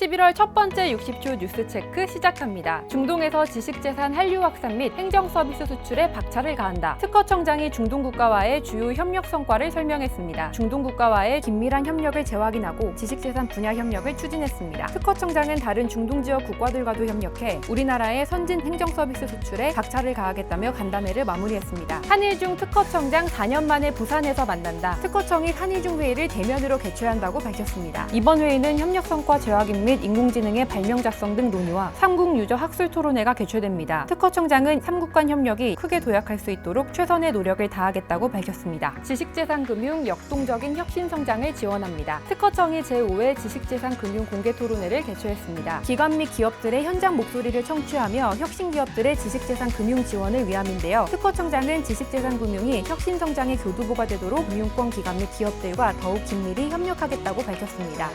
11월 첫 번째 60초 뉴스 체크 시작합니다. 중동에서 지식재산 한류 확산 및 행정 서비스 수출에 박차를 가한다. 특허청장이 중동 국가와의 주요 협력 성과를 설명했습니다. 중동 국가와의 긴밀한 협력을 재확인하고 지식재산 분야 협력을 추진했습니다. 특허청장은 다른 중동 지역 국가들과도 협력해 우리나라의 선진 행정 서비스 수출에 박차를 가하겠다며 간담회를 마무리했습니다. 한일중 특허청장 4년 만에 부산에서 만난다. 특허청이 한일중 회의를 대면으로 개최한다고 밝혔습니다. 이번 회의는 협력 성과 재확인 및 인공지능의 발명 작성 등 논의와 삼국 유저 학술 토론회가 개최됩니다. 특허청장은 삼국 간 협력이 크게 도약할 수 있도록 최선의 노력을 다하겠다고 밝혔습니다. 지식재산 금융 역동적인 혁신 성장을 지원합니다. 특허청이 제5회 지식재산 금융 공개 토론회를 개최했습니다. 기관 및 기업들의 현장 목소리를 청취하며 혁신 기업들의 지식재산 금융 지원을 위함인데요. 특허청장은 지식재산 금융이 혁신 성장의 교두보가 되도록 금융권 기관 및 기업들과 더욱 긴밀히 협력하겠다고 밝혔습니다.